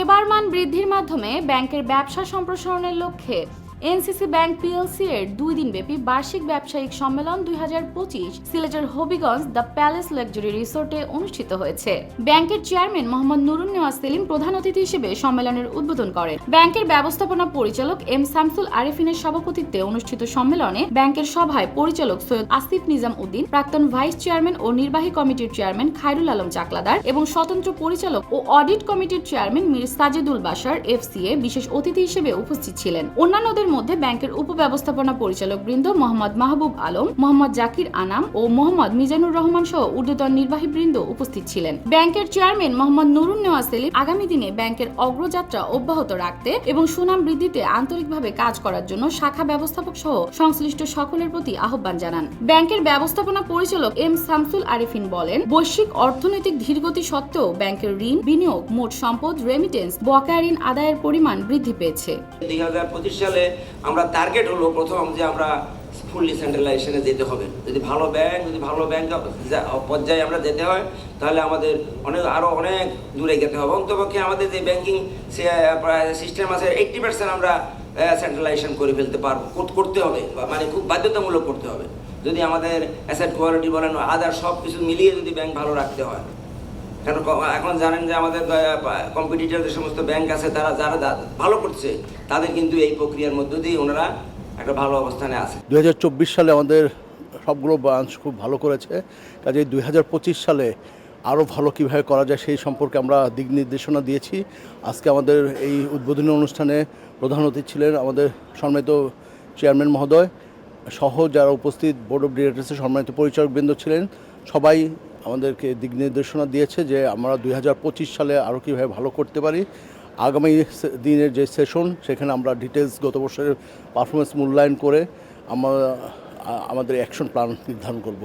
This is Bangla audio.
সেবার মান বৃদ্ধির মাধ্যমে ব্যাংকের ব্যবসা সম্প্রসারণের লক্ষ্যে এনসিসি ব্যাংক পিএলসি এর দুই দিনব্যাপী বার্ষিক ব্যবসায়িক সম্মেলন দুই হাজার পঁচিশ সিলেটের হবিগঞ্জ দ্য প্যালেস লাক্সারি রিসোর্টে অনুষ্ঠিত হয়েছে। ব্যাংকের চেয়ারম্যান মোহাম্মদ নুরুন নেওয়াজ সেলিম প্রধান অতিথি হিসেবে সম্মেলনের উদ্বোধন করেন। ব্যাংকের ব্যবস্থাপনা পরিচালক এম শামসুল আরেফিনের সভাপতিত্বে অনুষ্ঠিত সম্মেলনে ব্যাংকের সভায় পরিচালক সৈয়দ আসিফ নিজাম উদ্দিন, প্রাক্তন ভাইস চেয়ারম্যান ও নির্বাহী কমিটির চেয়ারম্যান খায়রুল আলম চাকলাদার এবং স্বতন্ত্র পরিচালক ও অডিট কমিটির চেয়ারম্যান মির সাজেদুল বাশার এফসিএ বিশেষ অতিথি হিসেবে উপস্থিত ছিলেন। অন্যান্যদের মধ্যে ব্যাংকের উপব্যবস্থাপনা পরিচালক বৃন্দ মোহাম্মদ মাহবুব আলম, মোহাম্মদ জাকির আনাম ও মোহাম্মদ মিজানুর রহমান সহ ঊর্ধ্বতন নির্বাহী বৃন্দ উপস্থিত ছিলেন। ব্যাংকের চেয়ারম্যান মোহাম্মদ নুরুন নেওয়াজ সেলিম আগামী দিনে ব্যাংকের অগ্রযাত্রা অব্যাহত রাখতে এবং সুনাম বৃদ্ধিতে আন্তরিকভাবে কাজ করার জন্য শাখা ব্যবস্থাপক সহ সংশ্লিষ্ট সকলের প্রতি আহ্বান জানান। ব্যাংকের ব্যবস্থাপনা পরিচালক এম শামসুল আরিফিন বলেন, বৈশ্বিক অর্থনৈতিক ধীরগতি সত্ত্বেও ব্যাংকের ঋণ, বিনিয়োগ, মোট সম্পদ রেমিটেন্স বকেয়া ঋণ আদায়ের পরিমাণ বৃদ্ধি পেয়েছে। দুই হাজার পঁচিশ সালে আমরা টার্গেট হলো প্রথম যে আমরা ফুললি সেন্ট্রালাইজেশনে যেতে হবে। যদি ভালো ব্যাংক যদি ভালো ব্যাংক পর্যায়ে আমরা যেতে হয়, তাহলে আমাদের অনেক আরও অনেক দূরে যেতে হবে। অন্তপক্ষে আমাদের যে ব্যাংকিং সিস্টেম আছে এইট্টি পার্সেন্ট আমরা সেন্ট্রালাইজেশন করে ফেলতে পারব। কর- করতে হবে মানে খুব বাধ্যতামূলক করতে হবে। যদি আমাদের অ্যাসেট কোয়ালিটি বলেন আদার সব কিছু মিলিয়ে যদি ব্যাংক ভালো রাখতে হয়। কেন এখন জানেন যে আমাদের কম্পিটিটর যে সমস্ত ব্যাংক আছে, তারা যারা ভালো করছে, তাদের কিন্তু এই প্রক্রিয়ার মধ্য দিয়ে ওনারা একটা ভালো অবস্থানে আছে। দু হাজার চব্বিশ সালে আমাদের সবগুলো ব্রাঞ্চ খুব ভালো করেছে। কাজে দু হাজার পঁচিশ সালে আরও ভালো কীভাবে করা যায় সেই সম্পর্কে আমরা দিক নির্দেশনা দিয়েছি। আজকে আমাদের এই উদ্বোধনী অনুষ্ঠানে প্রধান অতিথি ছিলেন আমাদের সম্মানিত চেয়ারম্যান মহোদয়, সহ যারা উপস্থিত বোর্ড অফ ডিরেক্টরসের সম্মানিত পরিচালকবৃন্দ ছিলেন, সবাই আমাদেরকে দিক নির্দেশনা দিয়েছে যে আমরা দুই হাজার পঁচিশ সালে আরও কীভাবে ভালো করতে পারি। আগামী দিনের যে সেশন, সেখানে আমরা ডিটেলস গত বছরের পারফরমেন্স মূল্যায়ন করে আমরা আমাদের অ্যাকশন প্ল্যান নির্ধারণ করব।